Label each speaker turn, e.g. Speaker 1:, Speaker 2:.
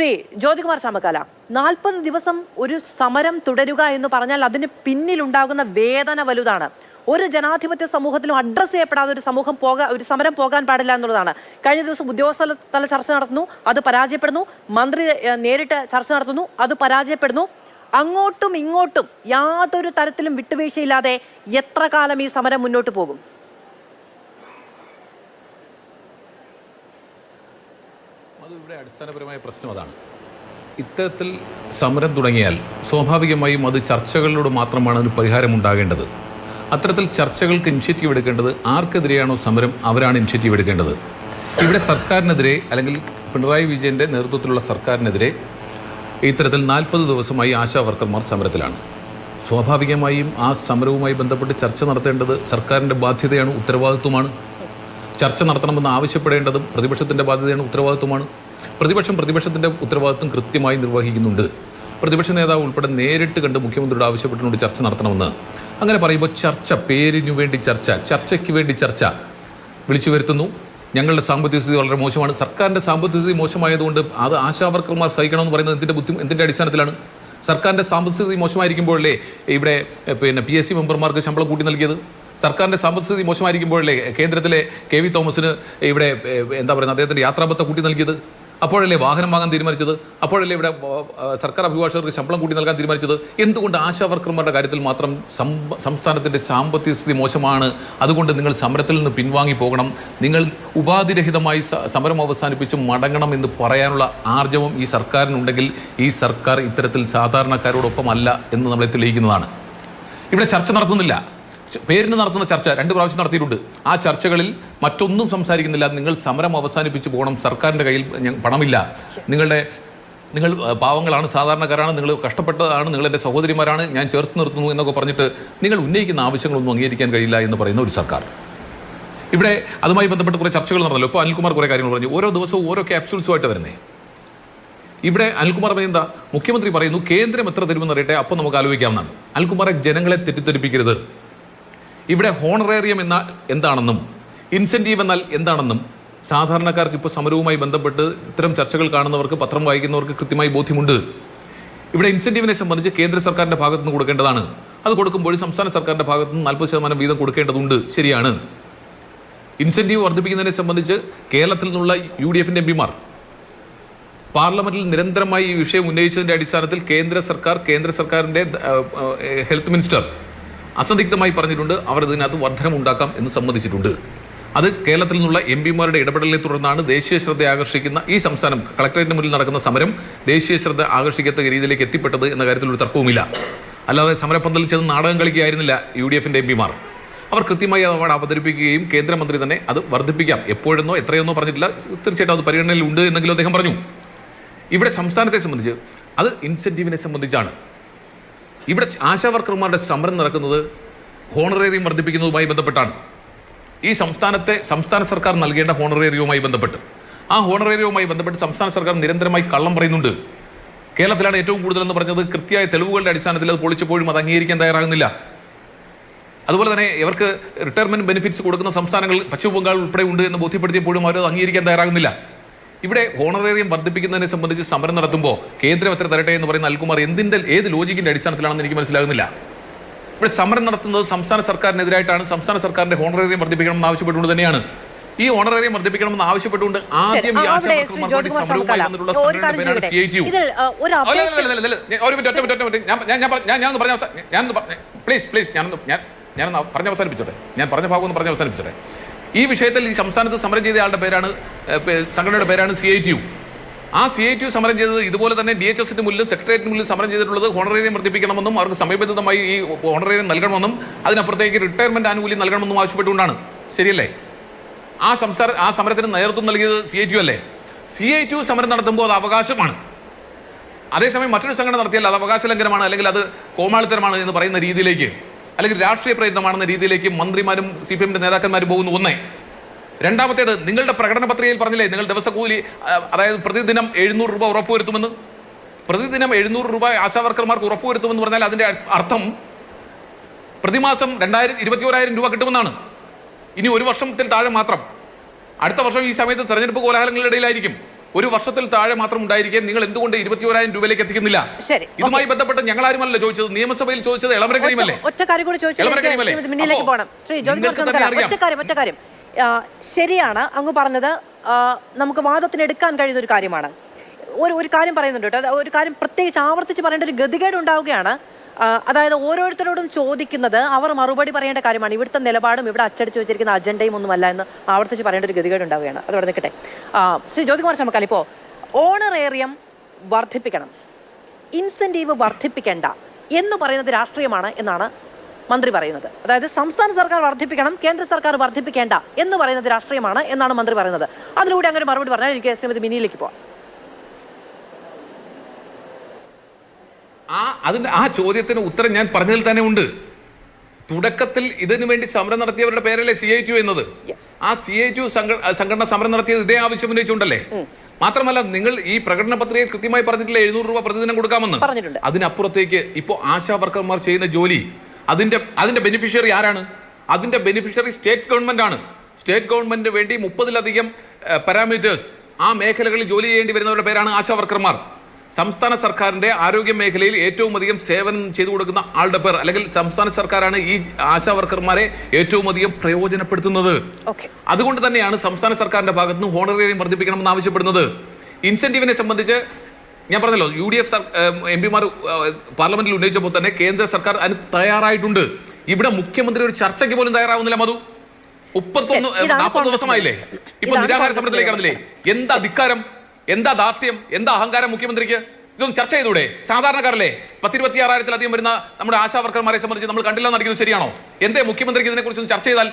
Speaker 1: ശ്രീ ജ്യോതികുമാർ ചാമക്കാല നാൽപ്പത് ദിവസം ഒരു സമരം തുടരുക എന്ന് പറഞ്ഞാൽ അതിന് പിന്നിലുണ്ടാകുന്ന വേദന വലുതാണ്. ഒരു ജനാധിപത്യ സമൂഹത്തിലും അഡ്രസ്സ് ചെയ്യപ്പെടാതെ ഒരു സമൂഹം പോകാൻ ഒരു സമരം പോകാൻ പാടില്ല എന്നുള്ളതാണ്. കഴിഞ്ഞ ദിവസം ഉദ്യോഗസ്ഥ തല ചർച്ച നടത്തുന്നു അത് പരാജയപ്പെടുന്നു. മന്ത്രി നേരിട്ട് ചർച്ച നടത്തുന്നു അത് പരാജയപ്പെടുന്നു. അങ്ങോട്ടും ഇങ്ങോട്ടും യാതൊരു തരത്തിലും വിട്ടുവീഴ്ചയില്ലാതെ എത്ര കാലം ഈ സമരം മുന്നോട്ട് പോകും?
Speaker 2: ഇവിടെ അടിസ്ഥാനപരമായ പ്രശ്നം അതാണ്. ഇത്തരത്തിൽ സമരം തുടങ്ങിയാൽ സ്വാഭാവികമായും അത് ചർച്ചകളിലൂടെ മാത്രമാണ് അതിന് പരിഹാരം ഉണ്ടാകേണ്ടത് അത്തരത്തിൽ ചർച്ചകൾക്ക് ഇനിഷ്യേറ്റീവ് എടുക്കേണ്ടത് ആർക്കെതിരെയാണോ സമരം അവരാണ് ഇനിഷ്യേറ്റീവ് എടുക്കേണ്ടത്. ഇവിടെ സർക്കാരിനെതിരെ അല്ലെങ്കിൽ പിണറായി വിജയന്റെ നേതൃത്വത്തിലുള്ള സർക്കാരിനെതിരെ ഇത്തരത്തിൽ നാൽപ്പത് ദിവസമായി ആശാ വർക്കർമാർ സമരത്തിലാണ്. സ്വാഭാവികമായും ആ സമരവുമായി ബന്ധപ്പെട്ട് ചർച്ച നടത്തേണ്ടത് സർക്കാരിന്റെ ബാധ്യതയാണ് ഉത്തരവാദിത്വമാണ്. ചർച്ച നടത്തണമെന്ന് ആവശ്യപ്പെടേണ്ടതും പ്രതിപക്ഷത്തിന്റെ ബാധ്യതയാണ് ഉത്തരവാദിത്വമാണ്. പ്രതിപക്ഷം പ്രതിപക്ഷത്തിന്റെ ഉത്തരവാദിത്വം കൃത്യമായി നിർവഹിക്കുന്നുണ്ട്. പ്രതിപക്ഷ നേതാവ് ഉൾപ്പെടെ നേരിട്ട് കണ്ട് മുഖ്യമന്ത്രിയോട് ആവശ്യപ്പെട്ടുകൊണ്ട് ചർച്ച നടത്തണമെന്ന്. അങ്ങനെ പറയുമ്പോൾ ചർച്ച പേരിനു വേണ്ടി ചർച്ച ചർച്ചയ്ക്ക് വേണ്ടി ചർച്ച. വിളിച്ചു വരുത്തുന്നു. ഞങ്ങളുടെ സാമ്പത്തിക സ്ഥിതി വളരെ മോശമാണ്. സർക്കാരിന്റെ സാമ്പത്തിക സ്ഥിതി മോശമായതുകൊണ്ട് അത് ആശാവർക്കർമാർ സഹിക്കണമെന്ന് പറയുന്നത് എന്തിന്റെ ബുദ്ധി എന്തിന്റെ അടിസ്ഥാനത്തിലാണ്? സർക്കാരിന്റെ സാമ്പത്തിക സ്ഥിതി മോശമായിരിക്കുമ്പോഴല്ലേ ഇവിടെ പിന്നെ പി എസ് സി മെമ്പർമാർക്ക് ശമ്പളം കൂട്ടി നൽകിയത്? സർക്കാരിന്റെ സാമ്പത്തിക സ്ഥിതി മോശമായിരിക്കുമ്പോഴല്ലേ കേന്ദ്രത്തിലെ കെ വി തോമസിന് ഇവിടെ എന്താ പറയുന്നത് അദ്ദേഹത്തിന്റെ യാത്രാബത്ത കൂട്ടി നൽകിയത്? അപ്പോഴല്ലേ വാഹനം വാങ്ങാൻ തീരുമാനിച്ചത്? അപ്പോഴല്ലേ ഇവിടെ സർക്കാർ അഭിഭാഷകർക്ക് ശമ്പളം കൂട്ടി നൽകാൻ തീരുമാനിച്ചത്? എന്തുകൊണ്ട് ആശാവർക്കർമാരുടെ കാര്യത്തിൽ മാത്രം സംസ്ഥാനത്തിന്റെ സാമ്പത്തിക സ്ഥിതി മോശമാണ്? അതുകൊണ്ട് നിങ്ങൾ സമരത്തിൽ നിന്ന് പിൻവാങ്ങി പോകണം. നിങ്ങൾ ഉപാധിരഹിതമായി സമരം അവസാനിപ്പിച്ച് മടങ്ങണം എന്ന് പറയാനുള്ള ആർജവം ഈ സർക്കാരിനുണ്ടെങ്കിൽ ഈ സർക്കാർ ഇത്തരത്തിൽ സാധാരണക്കാരോടൊപ്പമല്ല എന്ന് നമ്മളെ തെളിയിക്കുന്നതാണ്. ഇവിടെ ചർച്ച നടത്തുന്നില്ല. പേരിന് നടത്തുന്ന ചർച്ച രണ്ട് പ്രാവശ്യം നടത്തിയിട്ടുണ്ട്. ആ ചർച്ചകളിൽ മറ്റൊന്നും സംസാരിക്കുന്നില്ല. നിങ്ങൾ സമരം അവസാനിപ്പിച്ച് പോകണം. സർക്കാരിന്റെ കയ്യിൽ പണമില്ല. നിങ്ങളുടെ നിങ്ങൾ പാവങ്ങളാണ് സാധാരണക്കാരാണ് നിങ്ങൾ കഷ്ടപ്പെട്ടതാണ് നിങ്ങൾ എന്റെ സഹോദരിമാരാണ് ഞാൻ ചേർത്ത് നിർത്തുന്നു എന്നൊക്കെ പറഞ്ഞിട്ട് നിങ്ങൾ ഉന്നയിക്കുന്ന ആവശ്യങ്ങളൊന്നും അംഗീകരിക്കാൻ കഴിയില്ല എന്ന് പറയുന്ന ഒരു സർക്കാർ. ഇവിടെ അതുമായി ബന്ധപ്പെട്ട് കുറേ ചർച്ചകൾ നടന്നല്ലോ. ഇപ്പോൾ അനിൽകുമാർ കുറേ കാര്യങ്ങൾ പറഞ്ഞു. ഓരോ ദിവസവും ഓരോ ക്യാപ്സ്യൂൾസുമായിട്ട് വരുന്നേ. ഇവിടെ അനിൽകുമാർ പറയുന്ന മുഖ്യമന്ത്രി പറയുന്നു കേന്ദ്രം എത്ര തരുമെന്ന് അറിയട്ടെ? അപ്പോൾ നമുക്ക് ആലോചിക്കാവുന്നതാണ്. അനിൽകുമാറെ ജനങ്ങളെ തെറ്റിദ്ധരിപ്പിക്കരുത്. ഇവിടെ ഹോണറേറിയം എന്നാൽ എന്താണെന്നും ഇൻസെന്റീവ് എന്നാൽ എന്താണെന്നും സാധാരണക്കാർക്ക് ഇപ്പോൾ സമരവുമായി ബന്ധപ്പെട്ട് ഇത്തരം ചർച്ചകൾ കാണുന്നവർക്ക് പത്രം വായിക്കുന്നവർക്ക് കൃത്യമായി ബോധ്യമുണ്ട്. ഇവിടെ ഇൻസെന്റീവിനെ സംബന്ധിച്ച് കേന്ദ്ര സർക്കാരിന്റെ ഭാഗത്തു നിന്ന് കൊടുക്കേണ്ടതാണ്. അത് കൊടുക്കുമ്പോൾ സംസ്ഥാന സർക്കാരിന്റെ ഭാഗത്തു നിന്ന് നാൽപ്പത് ശതമാനം വീതം കൊടുക്കേണ്ടതുണ്ട്. ശരിയാണ്. ഇൻസെന്റീവ് വർദ്ധിപ്പിക്കുന്നതിനെ സംബന്ധിച്ച് കേരളത്തിൽ നിന്നുള്ള യു ഡി എഫിന്റെ എം പിമാർ പാർലമെന്റിൽ നിരന്തരമായി ഈ വിഷയം ഉന്നയിച്ചതിന്റെ അടിസ്ഥാനത്തിൽ കേന്ദ്ര സർക്കാർ കേന്ദ്ര ആ, ഹെൽത്ത് മിനിസ്റ്റർ അസന്ദിഗ്ധമായി പറഞ്ഞിട്ടുണ്ട്. അവർ ഇതിനകത്ത് വർധനമുണ്ടാക്കാം എന്ന് സമ്മതിച്ചിട്ടുണ്ട്. അത് കേരളത്തിൽ നിന്നുള്ള എം പിമാരുടെ ഇടപെടലിനെ തുടർന്നാണ് ദേശീയ ശ്രദ്ധ ആകർഷിക്കുന്ന ഈ സംസ്ഥാനം കളക്ടറേറ്റിന് മുന്നിൽ നടക്കുന്ന സമരം ദേശീയ ശ്രദ്ധ ആകർഷിക്കത്തക്ക രീതിയിലേക്ക് എത്തിപ്പെട്ടത് എന്ന കാര്യത്തിൽ ഒരു തർക്കവുമില്ല. അല്ലാതെ സമരപന്തലിൽ ചെന്ന് നാടകം കളിക്കുകയായിരുന്നില്ല യു ഡി എഫിന്റെ എം പിമാർ. അവർ കൃത്യമായി അവിടെ അവതരിപ്പിക്കുകയും കേന്ദ്രമന്ത്രി തന്നെ അത് വർദ്ധിപ്പിക്കാം. എപ്പോഴെന്നോ എത്രയെന്നോ പറഞ്ഞിട്ടില്ല. തീർച്ചയായിട്ടും അത് പരിഗണനയിൽ ഉണ്ട് എന്നെങ്കിലും അദ്ദേഹം പറഞ്ഞു. ഇവിടെ സംസ്ഥാനത്തെ സംബന്ധിച്ച് അത് ഇൻസെന്റീവിനെ സംബന്ധിച്ചാണ്. ഇവിടെ ആശാ വർക്കർമാരുടെ സമരം നടക്കുന്നത് ഹോണറേറിയം വർദ്ധിപ്പിക്കുന്നതുമായി ബന്ധപ്പെട്ടാണ്. ഈ സംസ്ഥാനത്തെ സംസ്ഥാന സർക്കാർ നൽകേണ്ട ഹോണറേറിയവുമായി ബന്ധപ്പെട്ട്. ആ ഹോണറേറിയവുമായി ബന്ധപ്പെട്ട് സംസ്ഥാന സർക്കാർ നിരന്തരമായി കള്ളം പറയുന്നുണ്ട്. കേരളത്തിലാണ് ഏറ്റവും കൂടുതൽ എന്ന് പറഞ്ഞത് കൃത്യമായ തെളിവുകളുടെ അടിസ്ഥാനത്തിൽ അത് പൊളിച്ചപ്പോഴും അത് അംഗീകരിക്കാൻ തയ്യാറാകുന്നില്ല. അതുപോലെ തന്നെ ഇവർക്ക് റിട്ടയർമെന്റ് ബെനിഫിറ്റ്സ് കൊടുക്കുന്ന സംസ്ഥാനങ്ങൾ പശ്ചിമ ബംഗാൾ ഉൾപ്പെടെ ഉണ്ട് എന്ന് ബോധ്യപ്പെടുത്തിയപ്പോഴും അവർ അത് അംഗീകരിക്കാൻ തയ്യാറാകുന്നില്ല. ഇവിടെ ഹോണറേറിയം വർദ്ധിപ്പിക്കുന്നതിനെ സംബന്ധിച്ച് സമരം നടത്തുമ്പോൾ കേന്ദ്രം എത്ര തരട്ടെ എന്ന് പറയുന്ന അൽകുമാർ എന്തിന്റെ ഏത് ലോജിക്കിന്റെ അടിസ്ഥാനത്തിലാണെന്ന് എനിക്ക് മനസ്സിലാകുന്നില്ല. ഇവിടെ സമരം നടത്തുന്നത് സംസ്ഥാന സർക്കാരിനെതിരായിട്ടാണ്. സംസ്ഥാന സർക്കാരിന്റെ ഹോണറേറിയം വർദ്ധിപ്പിക്കണമെന്ന് ആവശ്യപ്പെട്ടുകൊണ്ട് തന്നെയാണ്. ഈ ഹോണറേറിയം വർദ്ധിപ്പിക്കണമെന്ന് ആവശ്യപ്പെട്ടുകൊണ്ട് ആദ്യം ഈ
Speaker 1: ആ,
Speaker 2: ആശാ
Speaker 1: അവിടെ ശ്രീ
Speaker 2: വർക്കർമാർക്ക് വേണ്ടി
Speaker 1: ജ്യോതികുമാർ
Speaker 2: സമരവുമായി വന്നിട്ടുള്ള
Speaker 1: ഒരു
Speaker 2: പേരാണ് സി ഐ ടി യു ഞാൻ മിനിറ്റ് ഒറ്റ മിനിറ്റ് ഒറ്റ മിനിറ്റ്. ഞാൻ ഞാൻ ഞാൻ ഞാൻ പറഞ്ഞ അവസാ- പ്ലീസ് പ്ലീസ് ഞാനൊന്ന് ഞാൻ ഞാനൊന്ന് പറഞ്ഞ് അവസാനിപ്പിച്ചോട്ടെ. ഞാൻ പറഞ്ഞ ഭാഗം ഒന്ന് പറഞ്ഞ് അവസാനിപ്പിച്ചോട്ടെ. ഈ വിഷയത്തിൽ ഈ സംസ്ഥാനത്ത് സമരം ചെയ്ത ആളുടെ പേരാണ് സംഘടനയുടെ പേരാണ് സി ഐ ടി യു ആ സി ഐ ടി യു സമരം ചെയ്തത് ഇതുപോലെ തന്നെ ഡി എച്ച് എസിന്റെ മുന്നിലും സെക്രട്ടേറിയറ്റിന് മുന്നിലും സമരം ചെയ്തിട്ടുള്ളത് ഹോണറേറിയം വർദ്ധിപ്പിക്കണമെന്നും അവർക്ക് സമയബന്ധിതമായി ഈ ഹോണറേറിയം നൽകണമെന്നും അതിനപ്പുറത്തേക്ക് റിട്ടയർമെന്റ് ആനുകൂല്യം നൽകണമെന്നും ആവശ്യപ്പെട്ടുകൊണ്ടാണ്. ശരിയല്ലേ? ആ സംസാര ആ സമരത്തിന് നേതൃത്വം നൽകിയത് സി ഐ ടി യു അല്ലേ? സി ഐ ടി യു സമരം നടത്തുമ്പോൾ അത് അവകാശമാണ്. അതേസമയം മറ്റൊരു സംഘടന നടത്തിയാൽ അത് അവകാശ ലംഘനമാണ് അല്ലെങ്കിൽ അത് കോമാളിത്തരമാണ് എന്ന് പറയുന്ന രീതിയിലേക്ക്. അല്ലെങ്കിൽ രാഷ്ട്രീയ പ്രയത്നമാണെന്ന രീതിയിലേക്ക് മന്ത്രിമാരും സി പി എമ്മിന്റെ നേതാക്കന്മാരും പോകുന്നു ഒന്നേ. രണ്ടാമത്തേത് നിങ്ങളുടെ പ്രകടന പത്രികയിൽ പറഞ്ഞില്ലേ നിങ്ങൾ ദിവസക്കൂലി അതായത് പ്രതിദിനം എഴുന്നൂറ് രൂപ ഉറപ്പുവരുത്തുമെന്ന് പ്രതിദിനം എഴുന്നൂറ് രൂപ ആശാവർക്കർമാർക്ക് ഉറപ്പുവരുത്തുമെന്ന് പറഞ്ഞാൽ അതിന്റെ അർത്ഥം പ്രതിമാസം രണ്ടായിരം ഇരുപത്തി ഓരായിരം രൂപ കിട്ടുമെന്നാണ്. ഇനി ഒരു വർഷത്തിൽ താഴെ മാത്രം. അടുത്ത വർഷം ഈ സമയത്ത് തെരഞ്ഞെടുപ്പ് കോലാഹലങ്ങളുടെ ഇടയിലായിരിക്കും. ഒരു വർഷത്തിൽ താഴെ മാത്രം ഉണ്ടായിരിക്കെ നിങ്ങൾ എന്തുകൊണ്ട് ഇരുപത്തിയോരായിരം രൂപയിലേക്ക് എത്തിക്കുന്നില്ല? ഇതുമായി ബന്ധപ്പെട്ട് ഞങ്ങൾ ആരുമല്ല ചോദിച്ചത്? നിയമസഭയിൽ ചോദിച്ചത് ഇളമരക്കരിമല്ലേ കരീമല്ലേ
Speaker 1: ഒറ്റ- ഒറ്റ കൂടി ചോദിച്ചു
Speaker 2: എളമര കരീമല്ലേ?
Speaker 1: ശ്രീമതി പോകണം ശ്രീ ജോർജ്
Speaker 2: നിങ്ങൾക്ക്
Speaker 1: മാസ്റ്റർ
Speaker 2: തന്നെ
Speaker 1: നമുക്കറിയാം.
Speaker 2: അറിയാം.
Speaker 1: ഒറ്റ കാര്യം ഒറ്റ കാര്യം. ശരിയാണ് അങ്ങ് പറഞ്ഞത് നമുക്ക് വാദത്തിന് എടുക്കാൻ കഴിയുന്ന ഒരു കാര്യമാണ്. ഒരു ഒരു കാര്യം പറയുന്നുണ്ട് കേട്ടോ. ഒരു കാര്യം പ്രത്യേകിച്ച് ആവർത്തിച്ച് പറയേണ്ട ഒരു ഗതികേട് ഉണ്ടാവുകയാണ്. അതായത് ഓരോരുത്തരോടും ചോദിക്കുന്നത് അവർ മറുപടി പറയേണ്ട കാര്യമാണ്. ഇവിടുത്തെ നിലപാടും ഇവിടെ അച്ചടിച്ച് വെച്ചിരിക്കുന്ന അജണ്ടയും ഒന്നുമല്ല എന്ന് ആവർത്തിച്ച് പറയേണ്ട ഒരു ഗതികേട് ഉണ്ടാവുകയാണ്. അതോടെ നിൽക്കട്ടെ. ശ്രീ ജ്യോതികുമാർ ചമക്കാൽ ഇപ്പോൾ ഓണറേറിയം വർദ്ധിപ്പിക്കണം. ഇൻസെന്റീവ് വർദ്ധിപ്പിക്കേണ്ട എന്ന് പറയുന്നത് രാഷ്ട്രീയമാണ് എന്നാണ് മന്ത്രി പറയുന്നത്. അതായത് സംസ്ഥാന സർക്കാർ വർദ്ധിപ്പിക്കണം കേന്ദ്ര സർക്കാർ വർദ്ധിപ്പിക്കേണ്ട എന്ന് പറയുന്നത് രാഷ്ട്രീയമാണ് എന്നാണ് മന്ത്രി പറയുന്നത്. അതിലൂടെ അങ്ങനെ മറുപടി പറഞ്ഞാൽ എനിക്ക് ശ്രീമതി മിനിയിലേക്ക് പോവാം.
Speaker 2: ആ അതിന്റെ ആ ചോദ്യത്തിന് ഉത്തരം ഞാൻ പറഞ്ഞതിൽ തന്നെ ഉണ്ട്. തുടക്കത്തിൽ ഇതിനു വേണ്ടി സമരം നടത്തിയവരുടെ പേരല്ലേ സി ഐ ടു എന്നത്? ആ സി ഐ ടു സംഘടന സമരം നടത്തിയത് ഇതേ ആവശ്യം ഉന്നയിച്ചുകൊണ്ടല്ലേ? മാത്രമല്ല നിങ്ങൾ ഈ പ്രകടന പത്രികയിൽ കൃത്യമായി പറഞ്ഞിട്ടില്ല എഴുന്നൂറ് രൂപ പ്രതിദിനം കൊടുക്കാമെന്ന്. അതിനപ്പുറത്തേക്ക് ഇപ്പോൾ ആശാ വർക്കർമാർ ചെയ്യുന്ന ജോലി അതിന്റെ അതിന്റെ ബെനിഫിഷ്യറി ആരാണ്? അതിന്റെ ബെനിഫിഷ്യറി സ്റ്റേറ്റ് ഗവൺമെന്റ് ആണ്. സ്റ്റേറ്റ് ഗവൺമെന്റിന് വേണ്ടി മുപ്പതിലധികം പാരാമീറ്റേഴ്സ് ആ മേഖലകളിൽ ജോലി ചെയ്യേണ്ടി വരുന്നവരുടെ പേരാണ് ആശാ വർക്കർമാർ. സംസ്ഥാന സർക്കാരിന്റെ ആരോഗ്യ മേഖലയിൽ ഏറ്റവും അധികം സേവനം ചെയ്തു കൊടുക്കുന്ന ആളുടെ പേർ അല്ലെങ്കിൽ സംസ്ഥാന സർക്കാരാണ് ഈ ആശാ വർക്കർമാരെ ഏറ്റവും അധികം പ്രയോജനപ്പെടുത്തുന്നത്. അതുകൊണ്ട് തന്നെയാണ് സംസ്ഥാന സർക്കാരിന്റെ ഭാഗത്ത് നിന്ന് ഹോണറേറിയം വർദ്ധിപ്പിക്കണമെന്ന് ആവശ്യപ്പെടുന്നത് ഇൻസെന്റീവിനെ സംബന്ധിച്ച് ഞാൻ പറഞ്ഞല്ലോ യു ഡി എഫ് എം പിമാർ പാർലമെന്റിൽ ഉന്നയിച്ചപ്പോൾ തന്നെ കേന്ദ്ര സർക്കാർ അതിന് തയ്യാറായിട്ടുണ്ട്. ഇവിടെ മുഖ്യമന്ത്രി ഒരു ചർച്ചയ്ക്ക് പോലും തയ്യാറാവുന്നില്ല മധു. മുപ്പത്തൊന്ന് നാൽപ്പത് ദിവസമായില്ലേ? ഇപ്പൊ നിരാഹാര
Speaker 1: കോൺഗ്രസ്
Speaker 2: സമരത്തിലേക്ക് കടന്നില്ലേ? എന്താ ധിക്കാരം? എന്താ ദാർഢ്യം? എന്താ അഹങ്കാരം മുഖ്യമന്ത്രിക്ക്? ഇതൊന്നും ചർച്ച ചെയ്തൂടെ? സാധാരണക്കാരല്ലേ? പത്തിരുപത്തി ആറായിരത്തിലധികം വരുന്ന നമ്മുടെ ആശാവർക്കർമാരെ സംബന്ധിച്ച് നമ്മൾ കണ്ടില്ല നടിക്കുന്നത് ശരിയാണോ? എന്തേ മുഖ്യമന്ത്രിക്ക് ഇതിനെ കുറിച്ചൊന്നും ചർച്ച ചെയ്താൽ